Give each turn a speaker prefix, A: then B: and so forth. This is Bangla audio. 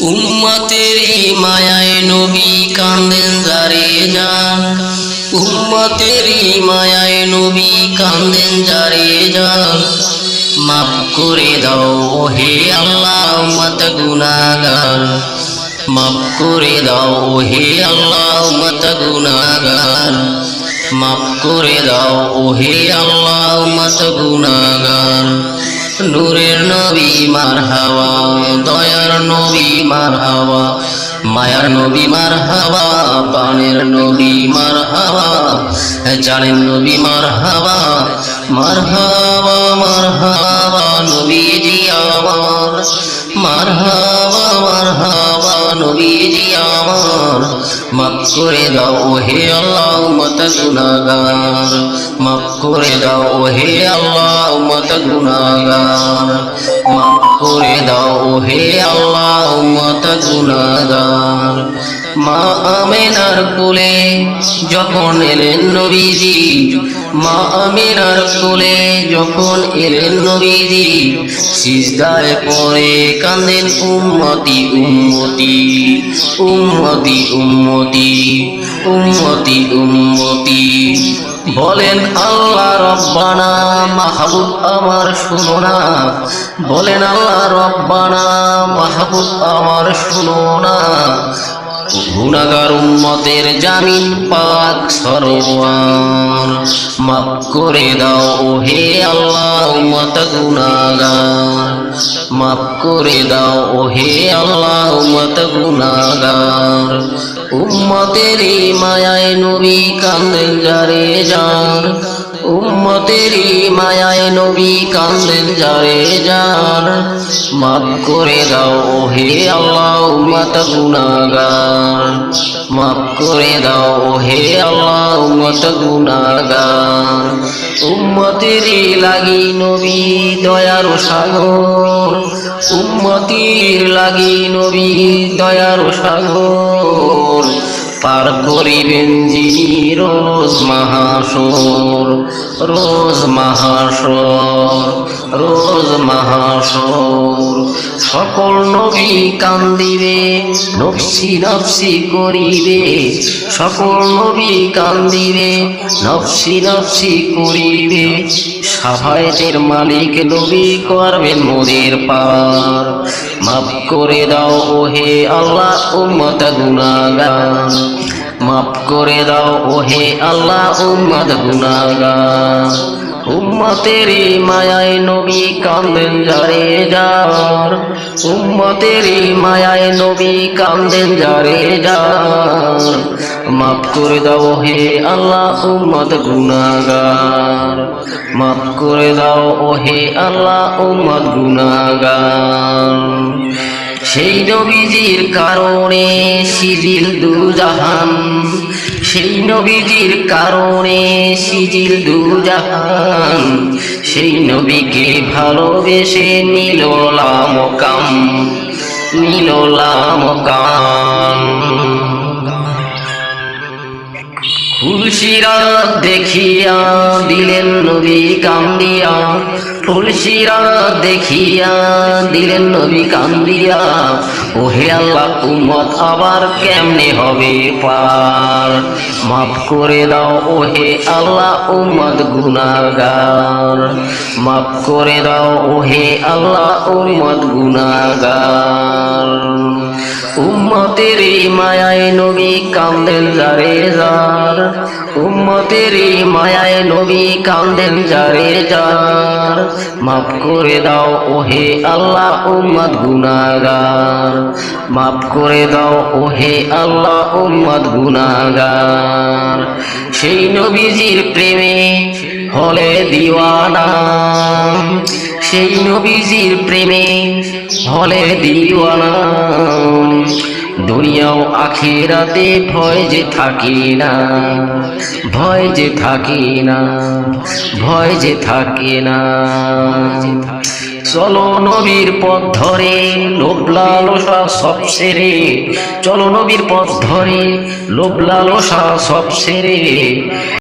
A: উম্মতের এই মায়ায় নবী কান্দেন যারে যান। উম্মতের এই মায়ায় নবী কান্দেন যারে যান। মাফ করে দাও হে আল্লাহ, উম্মত গুনাহগার। মাফ করে দাও হে আল্লাহ, উম্মত গুনাহগার। মাফ করে দাও হে আল্লাহ, উম্মত গুনাহগার। নূরের নবী মার হাওয়া দয়ার নবী মার হাওয়া মায়ার নবী মার হাওয়া পানের নবী মার হাওয়া জানের নবী মার হাওয়া মার হাওয়া মার হাওয়া নবীজি আমার। মার হাওয়া মার হাওয়া নবীজি আমার। মাফ করে দাও হে আল্লাহ, মত গুনাগার। মাফ করে দাও হে আল্লাহ মত গুনাগার। মাফ করে দাও হে আল্লাহ মত গুনাগার। মা আমেনার কোলে যখন এলেন নবীজি, মা আমেনার কোলে যখন এলেন নবীজি, সিজদায় পড়ে কান্দেন উম্মতি উম্মতি উম্মতি উম্মতি উম্মতি উম্মতি। বলেন, আল্লাহ রব্বানা, মাহবুব আমার শুনো না। বলেন, আল্লাহ রব্বানা, মাহবুব আমার শুনো না। গুণাগার উম্মতের জামিন পাক সরোয়ার। মাফ করে দাও ও হে আল্লাহ, উম্মত গুণাগার মাফ করে দাও ও হে আল্লাহ, উম্মত গুণাগার উম্মতের মায়ায় নবী কান্দেন যারে যান। উম্মতের মায়ায় নবী কান্দেন যারে যান। মাফ করে দাও হে আল্লাহ উম্মত গুনাগার মাফ করে দাও হে আল্লাহ উম্মত গুনাগার উম্মতের লাগি নবী দয়ার সাগর। উম্মতির লাগি নবী দয়ার সাগর। পার করিবেন যিনি রোজ মহাসর রোজ মহাসর রোজ মহাসর সকল নবী কান্দিবে নফসি নফসি করিবে। সকল নবী কান্দিবে নফসি নফসি করিবে। সাফায়েতের মালিক নবী করবেন মোদের পার। মাফ করে দাও ওহে আল্লাহ উম্মত গুনাগান মাফ করে দাও ওহে আল্লাহ উম্মত গুনাগান উম্মতের মায়ায় নবী কান্দেন যারে যার। উম্মতের মায়ায় নবী কান্দেন যারে যার। মাফ করে দাও হে আল্লাহ উম্মত গুনাগার মাফ করে দাও ও হে আল্লাহ উম্মত গুনাগার সেই নবীজির কারণে সিজিল দুজাহান। সেই নবীজির কারণে সিজিল দুজাহান। সেই নবীকে ভালোবেসে নিলাম কাম নিলাম কাম খুলসিরা দেখিয়া দিলেন নবী কান্দিয়া। তুলসিরা দেখিয়া দিলেন নবী কান্দিয়া, ওহে আল্লাহ, উম্মত আবার কেমনে হবে পার? মাফ করে দাও, ওহে আল্লাহ, উম্মত গুনাগার মাফ করে দাও, ওহে আল্লাহ, উম্মত গুনাগার উম্মতের মায়ায় নবী কান্দেন যারে যার। উম্মতের মায়ায় নবী কান্দেন যারে যার। মাফ করে দাও ওহে আল্লাহ উম্মত গুনাগার মাফ করে দাও ওহে আল্লাহ উম্মত গুনাগার সেই নবীজির প্রেমে হলে দিওয়ানা। সেই নবীজির প্রেমে হলে দিওয়ানা। দুনিয়াও আখেরাতে ভয় যে থাকি না, ভয় যে থাকি না, ভয় যে থাকে না। চলো নবীর পথ ধরে, লোভ লালসা সব সেরে। চলো নবীর পথ ধরে, লোভ লালসা সব সেরে।